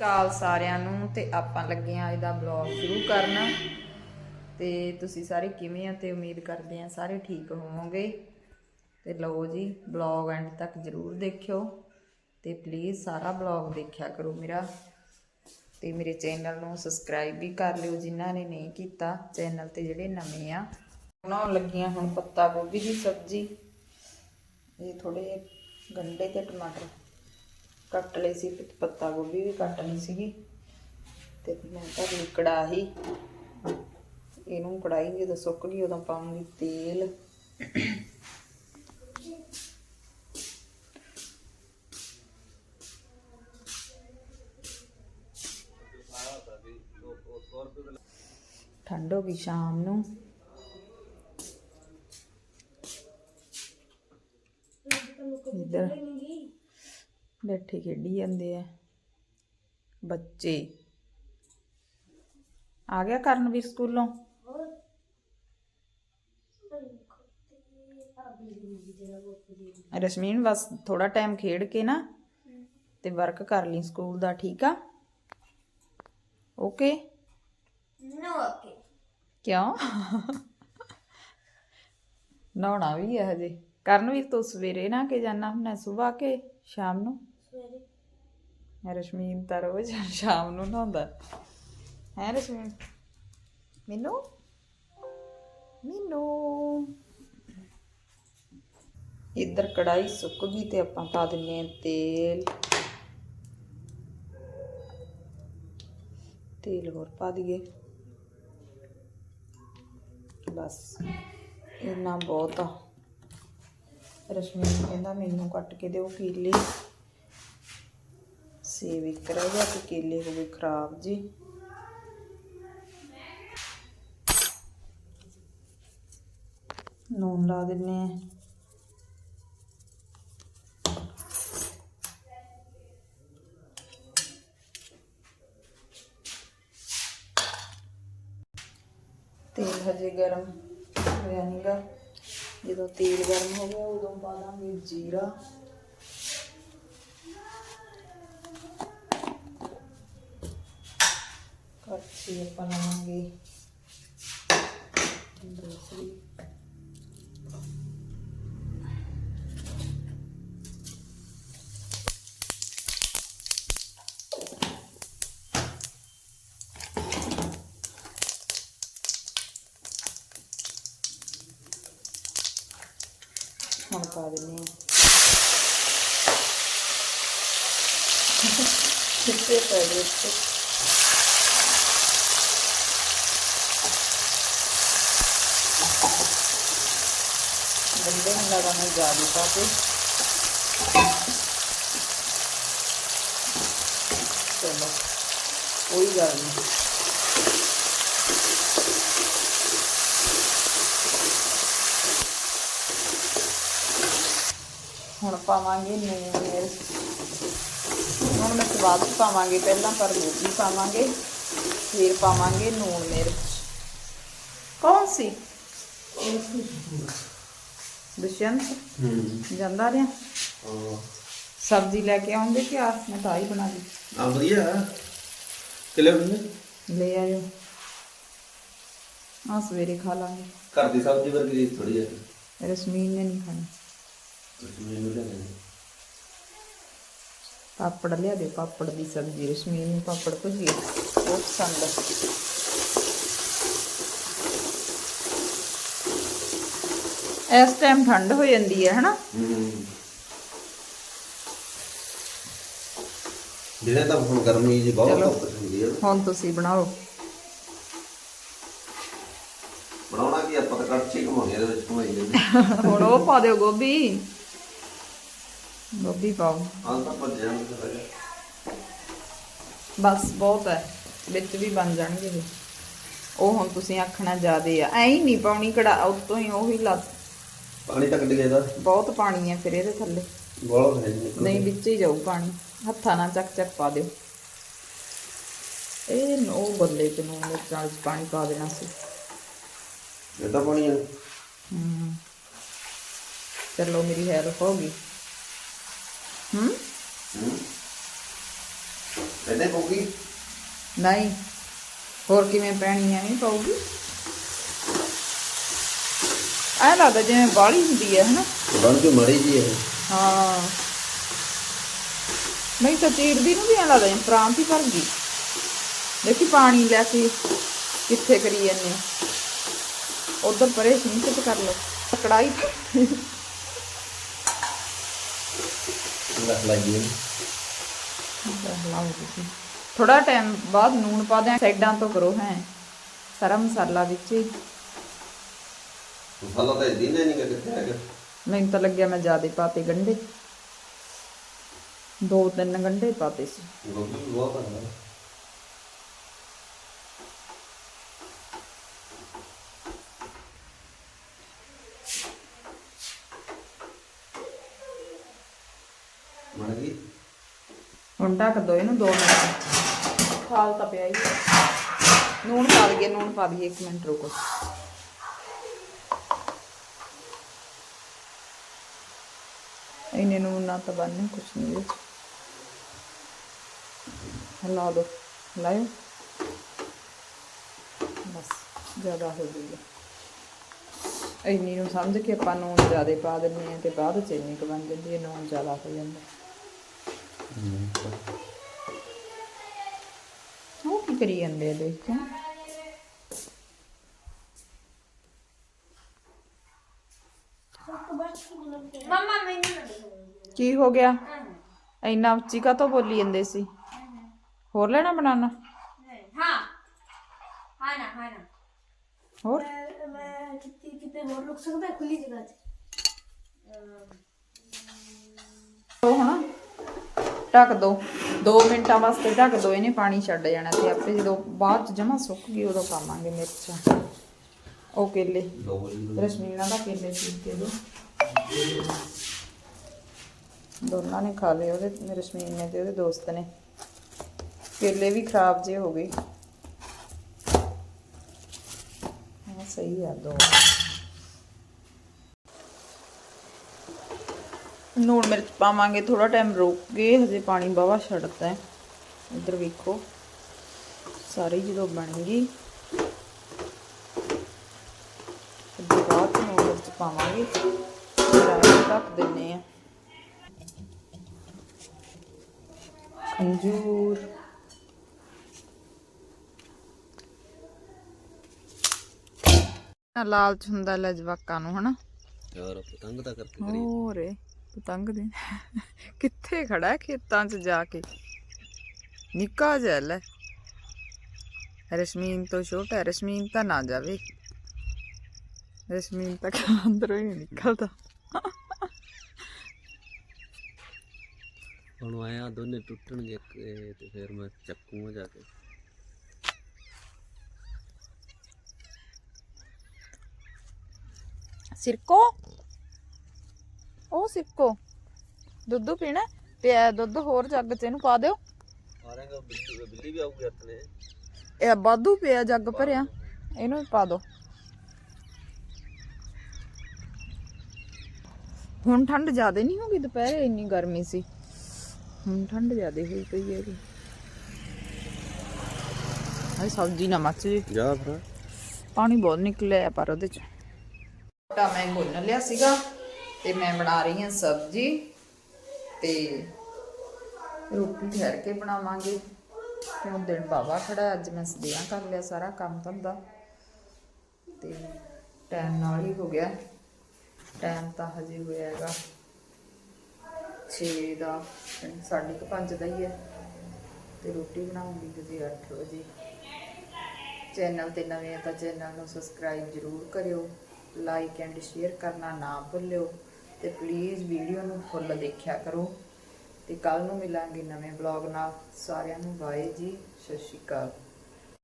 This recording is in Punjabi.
ਕਾਲ ਸਾਰਿਆਂ ਨੂੰ ਤੇ ਆਪਾਂ ਲੱਗੇ ਆਂ ਇਹਦਾ ਬਲੌਗ ਸ਼ੁਰੂ ਕਰਨਾ। ਤੇ ਤੁਸੀਂ ਸਾਰੇ ਕਿਵੇਂ ਆ ਤੇ ਉਮੀਦ ਕਰਦੇ ਆ ਸਾਰੇ ਠੀਕ ਹੋਵੋਗੇ। ਤੇ ਲਓ ਜੀ ਬਲੌਗ ਐਂਡ ਤੱਕ ਜਰੂਰ ਦੇਖਿਓ। ਤੇ ਪਲੀਜ਼ ਸਾਰਾ ਬਲੌਗ ਦੇਖਿਆ ਕਰੋ ਮੇਰਾ। ਤੇ ਮੇਰੇ ਚੈਨਲ ਨੂੰ ਸਬਸਕ੍ਰਾਈਬ ਵੀ ਕਰ ਲਿਓ ਜਿਨ੍ਹਾਂ ਨੇ ਨਹੀਂ ਕੀਤਾ। ਚੈਨਲ ਤੇ ਜਿਹੜੇ ਨਵੇਂ ਆ, ਬਣਾਉਣ ਲੱਗੀਆਂ ਹੁਣ ਪੱਤਾ ਗੋਭੀ ਦੀ ਸਬਜ਼ੀ। ਇਹ ਥੋੜੇ ਗੰਡੇ ਤੇ ਟਮਾਟਰ ਕੱਟ ਲਏ ਸੀ ਪੱਤਾ ਗੋਭੀ ਵੀ ਕੱਟ ਲਈ ਸੀਗੀ। ਤੇ ਮੈਂ ਤਾਂ ਲਈ ਕੜਾਹੀ ਇਹਨੂੰ ਕੜਾਹੀ ਜਦੋਂ ਸੁੱਕ ਗਈ ਉਦੋਂ ਪਾਉਂਗੀ ਤੇਲ। ਠੰਡ ਹੋ ਗਈ ਸ਼ਾਮ ਨੂੰ। ਇੱਧਰ। ਬੈਠੇ ਖੇਡੀ ਜਾਂਦੇ ਆ। ਬੱਚੇ। ਆ ਗਿਆ ਕਰਨਵੀਰ ਸਕੂਲੋਂ। ਰਸ਼ਮੀਨ ਬਸ ਥੋੜਾ ਟਾਈਮ ਖੇਡ ਕੇ ਨਾ ਤੇ ਵਰਕ ਕਰ ਲਈ ਸਕੂਲ ਦਾ ਠੀਕ ਆ? Okay No, okay. ਕਿਉਂ? ਨਹਾਉਣਾ ਵੀ ਹੈ ਹਜੇ। ਕਰਨਵੀਰ ਤੂੰ ਸਵੇਰੇ ਨਾ ਕੇ ਜਾਣਾ ਹੁੰਦਾ ਸਵੇਰ ਕੇ ਸ਼ਾਮ ਨੂੰ? Sweaty. ਰਸ਼ਮੀਨ ਤਾਂ ਰੋਜ਼ ਸ਼ਾਮ ਨੂੰ ਨਹਾਉਂਦਾ। ਹੈ ਰਸ਼ਮੀਨ ਮੈਨੂੰ? ਮੈਨੂੰ? ਇੱਧਰ ਕੜਾਈ ਸੁੱਕ ਗਈ ਤੇ ਆਪਾਂ ਪਾ ਦਿੰਨੇ ਆ ਤੇਲ। ਤੇਲ ਹੋਰ ਪਾ ਦਈਏ। ਬਸ, ਇੰਨਾ ਬਹੁਤ ਆ। ਰਸ਼ਮੀਨ ਕਹਿੰਦਾ ਮੈਨੂੰ ਕੱਟ ਕੇ ਦਿਓ ਕੀਲੇ ਸੇਬ ਇੱਕ ਰਹਿ ਗਿਆ ਤੇ ਕੇਲੇ ਹੋ ਗਏ ਖਰਾਬ ਜੀ। ਨੂਨ ਲਾ ਦਿੰਨੇ ਆ। ਤੇਲ ਹਜੇ ਗਰਮ ਹੋਇਆ ਨਹੀਂਗਾ ਜਦੋਂ ਤੇਲ ਗਰਮ ਹੋ ਗਿਆ, ਉਦੋਂ ਪਾ ਦਾਂਗੇ ਜੀਰਾ। ਕੜਛੀ ਆਪਾਂ ਲਵਾਂਗੇ ਦੂਸਰੀ ਹੁਣ ਪਾ ਦਿੰਦੇ ਹਾਂ ਕਿੱਥੇ ਪੈ ਗਏ ਇੱਥੇ ਗੰਦੇ ਨੂੰ ਲਗਾਉਣਾ ਜ਼ਿਆਦਾ ਹੁਣ ਪਾਵਾਂਗੇ ਨੂਨ ਮਿਰਚ ਹੁਣ ਮੈਂ ਸਵਾਦ ਪਾਵਾਂਗੇ ਪਹਿਲਾਂ, ਪਰ ਗੋਭੀ ਪਾਵਾਂਗੇ। ਫਿਰ ਪਾਵਾਂਗੇ ਨੂਨ ਮਿਰਚ। ਕੌਣ ਸੀ? ਦੁਸ਼ਯੰਤ ਹੂੰ। ਜਾਂਦਾ ਰਿਹਾ? ਹਾਂ। ਸਬਜ਼ੀ ਲੈ ਕੇ ਆਉਂਦੇ ਕਿ ਆ ਮੈਂ ਤਾਂ ਹੀ ਬਣਾ ਲਈ? ਆ ਵਧੀਆ। ਕਿਲੇ ਹੁੰਦੇ? ਲੈ ਆਇਓ। ਆ ਸਵੇਰੇ ਖਾ ਲਾਂਗੇ। ਘਰ ਦੀ ਸਬਜ਼ੀ ਵਰਗੀ ਥੋੜੀ ਹੈ ਰਸਮੀਨ ਨੇ ਨਹੀਂ ਖਾਣੀ। ਤੁਸੀਂ ਮੈਨੂੰ ਲੈ ਲੈਣਾ ਪਾਪੜ ਲਿਆ ਦੇ ਪਾਪੜ ਦੀ ਸਬਜ਼ੀ। ਰਸਮੀਨ ਨੂੰ ਪਾਪੜ ਭੁਜੀਆ ਬਹੁਤ ਪਸੰਦ ਇਸ ਟਾਈਮ ਠੰਡ ਹੋ ਜਾਂਦੀ ਹੈ ਹਨਾ? ਹੂੰ। ਜਿਹੜੇ ਤਾਂ ਹੁਣ ਗਰਮੀ ਜੀ ਬਹੁਤ। ਧੁੱਪ ਹੁੰਦੀ ਹੈ ਹੁਣ ਤੁਸੀਂ ਬਣਾਓ। ਬਣਾਉਣਾ ਕੀ ਆਪਾਂ ਤਾਂ ਕੜਛੀ ਘਮਾਉਣੀ ਇਹਦੇ ਵਿੱਚ ਘਮਾਈ ਜਾਂਦੇ। ਹੁਣ ਉਹ ਪਾ ਦਿਓ ਗੋਭੀ। ਗੋਭੀ ਪਾਓ। ਆਹ ਤਾਂ ਭੱਜ ਜਾਂਦਾ ਹੈਗਾ। ਬਸ ਬਹੁਤ ਹੈ। ਵਿੱਚ ਵੀ ਬਣ ਜਾਣਗੇ। ਉਹ ਹੁਣ ਤੁਸੀਂ ਆਖਣਾ ਜ਼ਿਆਦੇ ਆ। ਐਂ ਹੀ ਨਹੀਂ ਪਾਉਣੀ ਕੜਾ ਉਤੋਂ ਹੀ ਉਹੀ ਲੱਗ ਪਾਣੀ ਤਾਂ ਕੱਢ ਗਿਆ ਇਹਦਾ। ਬਹੁਤ ਪਾਣੀ ਹੈ ਫਿਰ ਇਹਦੇ ਥੱਲੇ। ਬਹੁਤ ਹੈ ਜੀ। ਨਹੀਂ ਵਿੱਚ ਹੀ ਜਾਊ ਪਾਣੀ। ਹੱਥਾਂ ਨਾਲ ਚੱਕ ਚੱਕ ਪਾ ਦਿਓ। ਇਹ ਨ- ਬੱਲੇ ਚ ਨੂੰ ਮਿਰਚਾਂ ਵਿੱਚ ਪਾਣੀ ਪਾ ਦੇਣਾ ਸੀ। ਇਹ ਤਾਂ ਪਾਣੀ ਹੈ। ਹੂੰ। ਚਲੋ ਮੇਰੀ ਹੈਲਪ ਹੋ ਗਈ। ਹੂੰ? ਹੂੰ। ਕਹਿੰਦੇ ਪਊਗੀ? ਨਹੀਂ। ਹੋਰ ਕਿਵੇਂ ਪੈਣੀ ਐ ਨਹੀਂ ਪਾਉਗੀ ਐ ਲੱਗਦਾ ਜਿਵੇਂ ਬਾਲੀ ਹੁੰਦੀ ਹੈ ਹਨਾ? ਬਣ ਕੇ ਮੜੀ ਜੀ ਇਹ। ਹਾਂ। ਨਹੀਂ ਤਾਂ ਚੀਰਦੀ ਨੂੰ ਵੀ ਐ ਲੱਗਦਾ ਜਿਵੇਂ ਪ੍ਰਾਂਤ ਹੀ ਭਰ ਗਈ। ਦੇਖੀ ਪਾਣੀ ਲੈ ਕੇ ਕਿੱਥੇ ਕਰੀ ਜਾਂਦੇ ਉਧਰ ਪਰੇ ਸਿੰਕ ਕਰ ਲਓ। ਕੜਾਈ ਲੱਗ ਲੱਗੀ ਥੋੜਾ ਟਾਈਮ ਬਾਅਦ ਨੂਣ ਪਾ ਦਿਆਂ। ਸਾਈਡਾਂ ਤੋਂ ਕਰੋ ਹੈ। ਸਾਰਾ ਮਸਾਲਾ ਵਿੱਚ। ਹੀ ਮਸਾਲਾ ਤਾਂ ਇਦਾਂ ਨਹੀਂ ਕਿ ਕਿੱਥੇ ਹੈਗਾ। ਮੈਨੂੰ ਤਾਂ ਲੱਗਿਆ ਮੈਂ ਜ਼ਿਆਦਾ ਪਾਤੇ ਗੰਢੇ। ਦੋ ਤਿੰਨ ਗੰਢੇ ਪਾਤੇ ਸੀ। ਗੋਭੀ ਵੀ ਬਹੁਤ ਹੈ ਬਣ ਗਈ ਹੁਣ ਢੱਕ ਦੋ ਇਹਨੂੰ 2 ਮਿੰਟ। ਖਾਲ ਤਾਂ ਪਿਆ ਹੀ ਹੈ। ਨੂਣ ਪਾ ਦਈਏ ਨੂਣ ਪਾ ਦਈਏ 1 ਮਿੰਟ ਰੁਕੋ। ਇਹਨੇ ਨੂਣ ਨਾ ਤਾਂ ਬੰਨੇ ਕੁਛ ਨਹੀਂ ਹਿਲਾ ਦੋ ਲਾਇਓ। ਬਸ ਜ਼ਿਆਦਾ ਹੋ ਗਈ ਇੰਨੀ ਨੂੰ ਸਮਝ ਕੇ ਆਪਾਂ ਨੂਣ ਜ਼ਿਆਦਾ ਪਾ ਦਿੰਦੇ ਆ ਤੇ ਬਾਅਦ ਚ ਇੰਨੀ ਕੁ ਬਣ ਜਾਂਦੀ ਹੈ ਨੂਣ ਜ਼ਿਆਦਾ ਹੋ ਜਾਂਦਾ। ਉਹ ਕੀ ਕਰੀ ਜਾਂਦੇ ਆ ਦੇਖ ਕੀ ਹੋ ਗਿਆ? ਇੰਨਾ ਉੱਚੀ ਕਾ ਤੋਂ ਬੋਲੀ ਜਾਂਦੇ ਸੀ? ਹੋਰ ਲੈਣਾ ਬਣਾਉਣਾ ਹਾਂ। ਹਾਂ ਨਾ ਹਾਂ ਹੋਰ? ਮੈਂ ਕਿਤੇ ਕਿਤੇ ਢੱਕ ਦੋ। 2 ਮਿੰਟਾਂ ਵਾਸਤੇ ਢੱਕ ਦੋ ਇਹਨੇ ਪਾਣੀ ਛੱਡ ਜਾਣਾ ਤੇ ਆਪੇ। ਜਦੋਂ ਬਾਅਦ ਚ ਜਮਾ ਸੁੱਕ ਗਈ ਉਦੋਂ ਪਾਵਾਂਗੇ ਮਿਰਚਾਂ। ਉਹ ਕੇਲੇ। ਰਸ਼ਮੀ ਦਾ ਕੇਲੇ ਸੀ ਤੇ ਦੋਨਾਂ ਨੇ ਖਾ ਲਏ, ਉਹਦੇ ਰਸ਼ਮੀਨ ਨੇ ਤੇ ਉਹਦੇ ਦੋਸਤ ਨੇ। ਕੇਲੇ ਵੀ ਖਰਾਬ ਜੇ ਹੋ ਗਏ। ਹਾਂ, ਸਹੀ ਆ, ਦੋ। ਨੂਣ ਮਿਰਚ ਪਾਵਾਂਗੇ ਥੋੜਾ ਟਾਈਮ ਰੋਕ ਕੇ ਹਜੇ ਪਾਣੀ ਬਾਵਾ ਛੱਡਦਾ ਹੈ। ਇੱਧਰ ਵੇਖੋ, ਸਾਰੀ ਜਦੋਂ ਬਣ ਗਈ। ਬਾਅਦ ਨੂਣ ਮਿਰਚ ਪਾਵਾਂਗੇ। ਢੱਕ ਦਿੰਨੇ ਆ। ਖੰਜੂਰ। ਨਾ ਲਾਲਚ ਹੁੰਦਾ ਲੈ ਜਵਾਕਾਂ ਨੂੰ ਹਨਾ? ਯਾਰ ਪਤੰਗ ਤਾਂ ਕਰਕੇ ਹੋਰ ਏ, ਪਤੰਗ ਦੇ। ਕਿੱਥੇ ਖੜਾ ਹੈ ਖੇਤਾਂ 'ਚ ਜਾ ਕੇ? ਨਿੱਕਾ ਜਿਹਾ ਲੈ। ਰਸ਼ਮੀਨ ਤੋਂ ਛੋਟਾ ਹੈ, ਰਸ਼ਮੀਨ ਤਾਂ ਨਾ ਜਾਵੇ। ਰਸ਼ਮੀਨ ਤਾਂ ਅੰਦਰੋਂ ਹੀ ਨਹੀਂ ਨਿਕਲਦਾ। ਹੁਣ ਆਇਆ ਦੋਨੇ ਟੁੱਟਣਗੇ ਤੇ ਤੇ ਫਿਰ ਮੈਂ ਚੱਕੂਗਾ ਜਾ ਕੇ। ਸਿਰਕੋ? ਉਹ ਸਿਰਕੋ। ਦੁੱਧ ਪੀਣਾ ਪਿਆ ਦੁੱਧ ਹੋਰ ਜੱਗ 'ਚ ਇਹਨੂੰ ਪਾ ਦਿਓ। ਆ ਰਹੇਗਾ ਬਿੱਲੀ ਬਿੱਲੀ ਵੀ ਆਊਗੀ ਆਪਣੇ ਇਹ ਵਾਧੂ ਪਿਆ ਜੱਗ ਭਰਿਆ। ਇਹਨੂੰ ਵੀ ਪਾ ਦਿਓ। ਹੁਣ ਠੰਡ ਜ਼ਿਆਦਾ ਨਹੀਂ ਹੋਗੀ ਦੁਪਹਿਰੇ ਇੰਨੀ ਗਰਮੀ ਸੀ। ਹੁਣ ਠੰਡ ਜ਼ਿਆਦਾ ਹੋਈ ਪਈ ਹੈ ਆਈ ਸਬਜ਼ੀ ਨਾ ਮੱਚ ਜੇ। ਜਾ ਫਿਰ। ਪਾਣੀ ਬਹੁਤ ਨਿਕਲਿਆ ਪਰ ਉਹਦੇ ਚ। ਆਟਾ ਮੈਂ ਗੁੰਨ ਲਿਆ ਸੀਗਾ ਤੇ ਮੈਂ ਬਣਾ ਰਹੀ ਹਾਂ ਸਬਜ਼ੀ ਤੇ ਰੋਟੀ ਠਹਿਰ ਕੇ ਬਣਾਵਾਂਗੇ। ਕਿਉਂ ਦਿਨ ਬਾਬਾ ਖੜਾ ਅੱਜ ਮੈਂ ਸਦਿਆਂ ਕਰ ਲਿਆ ਸਾਰਾ ਕੰਮ ਧੰਦਾ। ਤੇ ਟਾਈਮ ਨਾਲ ਹੀ ਹੋ ਗਿਆ। ਟਾਈਮ ਤਾਂ ਹਜੇ ਹੋਇਆ ਹੈਗਾ। 6 ਦਾ ਸਾਢੇ ਕੁ ਪੰਜ ਦਾ ਹੀ ਹੈ। ਤੇ ਰੋਟੀ ਬਣਾਉਂਗੀ ਹਜੇ 8 ਵਜੇ। ਚੈਨਲ ਤੇ ਨਵੇਂ ਆ ਤਾਂ ਚੈਨਲ ਨੂੰ ਸਬਸਕ੍ਰਾਈਬ ਜਰੂਰ ਕਰਿਓ ਲਾਈਕ ਐਂਡ ਸ਼ੇਅਰ ਕਰਨਾ ਨਾ ਭੁੱਲਿਓ, ਤੇ ਪਲੀਜ਼ ਵੀਡੀਓ ਨੂੰ ਫੁੱਲ ਦੇਖਿਆ ਕਰੋ। ਤੇ ਕੱਲ ਨੂੰ ਮਿਲਾਂਗੇ ਨਵੇਂ ਬਲੌਗ ਨਾਲ। ਸਾਰਿਆਂ ਨੂੰ ਬਾਏ ਜੀ, ਸਤਿ ਸ਼੍ਰੀ ਅਕਾਲ।